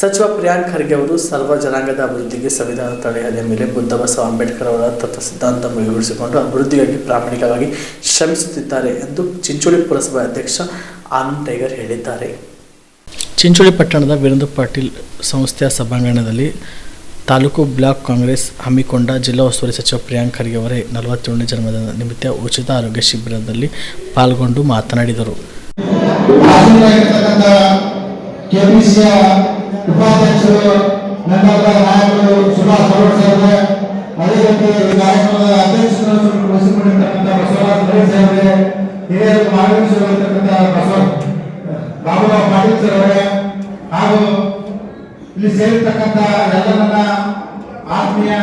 ಸಚಿವ ಪ್ರಿಯಾಂಕ್ ಖರ್ಗೆ ಅವರು ಸರ್ವ ಜನಾಂಗದ ಅಭಿವೃದ್ಧಿಗೆ ಸಂವಿಧಾನ ತಡೆಯದ ಮೇಲೆ ಬುದ್ಧ ಬಸವ ಅಂಬೇಡ್ಕರ್ ಅವರ ತತ್ವ ಸಿದ್ಧಾಂತ ಮೈಗೂಡಿಸಿಕೊಂಡು ಅಭಿವೃದ್ಧಿಗಾಗಿ ಪ್ರಾಮಾಣಿಕವಾಗಿ ಶ್ರಮಿಸುತ್ತಿದ್ದಾರೆ ಎಂದು ಚಿಂಚೋಳಿ ಪುರಸಭೆ ಅಧ್ಯಕ್ಷ ಆನಂದ್ ಟೈಗರ್ ಹೇಳಿದ್ದಾರೆ. ಚಿಂಚೋಳಿ ಪಟ್ಟಣದ ವೀರೇಂದ್ರ ಪಾಟೀಲ್ ಸಂಸ್ಥೆಯ ಸಭಾಂಗಣದಲ್ಲಿ ತಾಲೂಕು ಬ್ಲಾಕ್ ಕಾಂಗ್ರೆಸ್ ಹಮ್ಮಿಕೊಂಡ ಜಿಲ್ಲಾ ಉಸ್ತುವಾರಿ ಸಚಿವ ಪ್ರಿಯಾಂಕ್ ಖರ್ಗೆ ಅವರೇ ನಲವತ್ತೇಳನೇ ಜನ್ಮದ ನಿಮಿತ್ತ ಉಚಿತ ಆರೋಗ್ಯ ಶಿಬಿರದಲ್ಲಿ ಪಾಲ್ಗೊಂಡು ಮಾತನಾಡಿದರು. ಉಪಾಧ್ಯಕ್ಷರು ನಮ್ಮೆಲ್ಲರ ನಾಯಕರು ಸುಭಾಷ್ ಗೌಡ್ ಸಾಹೇಬ್ರೆ ಅದೇ ರೀತಿ ಈ ಕಾರ್ಯಕ್ರಮದ ಅಧ್ಯಕ್ಷರನ್ನು ವಹಿಸಿಕೊಂಡಿರ್ತಕ್ಕಂಥ ಬಸವರಾಜ್ ರೆಡ್ಡಿ ಸಾಹೇಬ್ರೆ ಹಿರಿಯರು ಬಸವ, ಬಾಬುರಾವ್ ಪಾಟೀಲ್ ಸರ್ ಅವರೇ ಹಾಗೂ ಇಲ್ಲಿ ಸೇರಿರ್ತಕ್ಕಂಥ ಎಲ್ಲ ನನ್ನ ಆತ್ಮೀಯ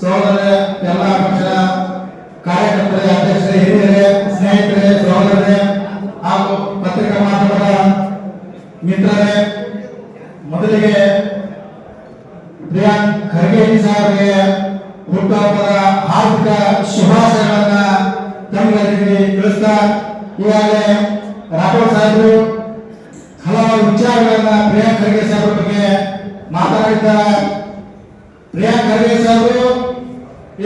ಸಹೋದರ ಎಲ್ಲ ಪಕ್ಷದ ಕಾರ್ಯಕರ್ತರೇ, ಅಧ್ಯಕ್ಷರೇ, ಹಿರಿಯರೇ, ಸ್ನೇಹಿತರೇ, ಸಹೋದರರೇ, ಹಾಗೂ ಪತ್ರಿಕಾ ಮಾಧ್ಯಮದ ಮಿತ್ರರೇ ಪ್ರಿಯಾಂಕ್ ಖರ್ಗೆ ಸಾಹೇಬರಿಗೆ ಹುಟ್ಟುಹಬ್ಬದ ಹಾರ್ದಿಕ ಶುಭಾಶಯಗಳನ್ನ ತಮ್ಮೆಲ್ಲರಿಗೆ ತಿಳಿಸ್ತಾ, ಈಗಾಗಲೇ ರಾಠೋಡ್ ಸಾಹೇಬರು ಹಲವಾರು ವಿಚಾರಗಳನ್ನ ಪ್ರಿಯಾಂಕ್ ಖರ್ಗೆ ಸಾಹೇಬರ ಬಗ್ಗೆ ಮಾತನಾಡಿದ್ದಾರೆ. ಪ್ರಿಯಾಂಕ್ ಖರ್ಗೆ ಸಾಹೇಬರು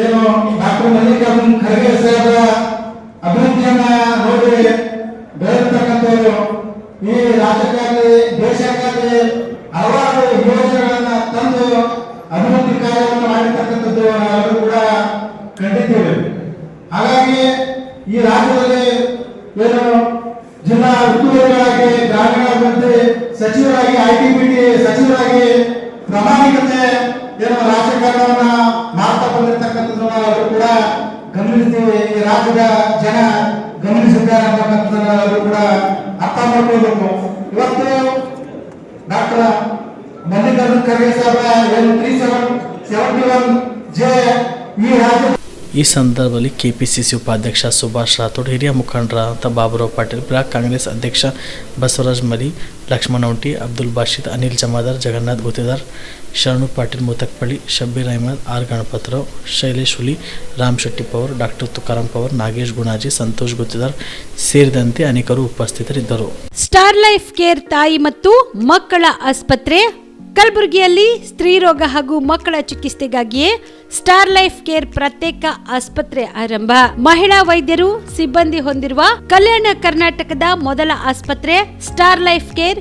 ಏನು ಡಾಕ್ಟರ್ ಮಲ್ಲಿಕಾರ್ಜುನ್ ಖರ್ಗೆ ಸಾಹೇಬರ ಅಭಿವೃದ್ಧಿಯನ್ನ ನೋಡಿ ಬೆಳೆದಿರ್ತಕ್ಕಂಥವ್ರು ಈ ರಾಜ್ಯಕ್ಕಾಗಲಿ ದೇಶಕ್ಕಾಗಲಿ ಹಲವಾರು ಈ ರಾಜ್ಯದಲ್ಲಿ ಏನು ಜಿಲ್ಲಾ ಉಸ್ತುವಾರಿಗಳಾಗಿ ಗ್ರಾಮೀಣಾಭಿವೃದ್ಧಿ ಸಚಿವರಾಗಿ ಐಟಿ ಬಿಟಿ ಸಚಿವರಾಗಿ ಪ್ರಾಮಾಣಿಕತೆ ಏನು ರಾಜಕಾರಣವನ್ನ ಮಾಡ್ತಾ ಬಂದಿರತಕ್ಕಂಥದ್ದು ಅವರು ಕೂಡ ಗಮನಿಸ್ತೀವಿ ಈ ರಾಜ್ಯದ ಜನ ಗಮನಿಸಿದ್ದಾರೆ ಅಂತಕ್ಕಂಥದ್ದನ್ನ ಅವರು ಕೂಡ ಅರ್ಥ ಮಾಡ್ಕೋಬೇಕು ಇವತ್ತು ಡಾಕ್ಟರ್ ಮಲ್ಲಿಕಾರ್ಜುನ್ ಖರ್ಗೆ ಸಾಹೇಬರ ಏನು three seven seventy one J ಈ ರಾಜ್ಯ ಈ ಸಂದರ್ಭದಲ್ಲಿ ಕೆಪಿಸಿಸಿ ಉಪಾಧ್ಯಕ್ಷ ಸುಭಾಷ್ ರಾಥೋಡ್, ಹಿರಿಯ ಮುಖಂಡರಾದಂಥ ಬಾಬುರಾವ್ ಪಾಟೀಲ್, ಬ್ಲಾಕ್ ಕಾಂಗ್ರೆಸ್ ಅಧ್ಯಕ್ಷ ಬಸವರಾಜ್ ಮಲಿ ಲಕ್ಷ್ಮಣ ಉಂಟಿ ಅಬ್ದುಲ್ ಬಾಷಿದ್ ಅನಿಲ್ ಜಮಾದಾರ್, ಜಗನ್ನಾಥ್ ಗುತ್ತೇದಾರ್, ಶರಣು ಪಾಟೀಲ್ ಮುತಕ್ಪಳ್ಳಿ, ಶಬ್ಬೀರ್ ಅಹಮದ್, ಆರ್ ಗಣಪತರಾವ್, ಶೈಲೇಶ್ ಹುಲಿ, ರಾಮ್ ಶೆಟ್ಟಿ ಪವರ್, ಡಾಕ್ಟರ್ ತುಕಾರಾಂ ಪವರ್, ನಾಗೇಶ್ ಗುಣಾಜಿ, ಸಂತೋಷ್ ಗುತ್ತಿದಾರ್ ಸೇರಿದಂತೆ ಅನೇಕರು ಉಪಸ್ಥಿತರಿದ್ದರು. ಸ್ಟಾರ್ ಲೈಫ್ ಕೇರ್ ತಾಯಿ ಮತ್ತು ಮಕ್ಕಳ ಆಸ್ಪತ್ರೆ ಕಲಬುರಗಿಯಲ್ಲಿ ಸ್ತ್ರೀರೋಗ ಹಾಗೂ ಮಕ್ಕಳ ಚಿಕಿತ್ಸೆಗಾಗಿಯೇ ಸ್ಟಾರ್ ಲೈಫ್ ಕೇರ್ ಪ್ರತ್ಯೇಕ ಆಸ್ಪತ್ರೆ ಆರಂಭ. ಮಹಿಳಾ ವೈದ್ಯರು ಸಿಬ್ಬಂದಿ ಹೊಂದಿರುವ ಕಲ್ಯಾಣ ಕರ್ನಾಟಕದ ಮೊದಲ ಆಸ್ಪತ್ರೆ ಸ್ಟಾರ್ ಲೈಫ್ ಕೇರ್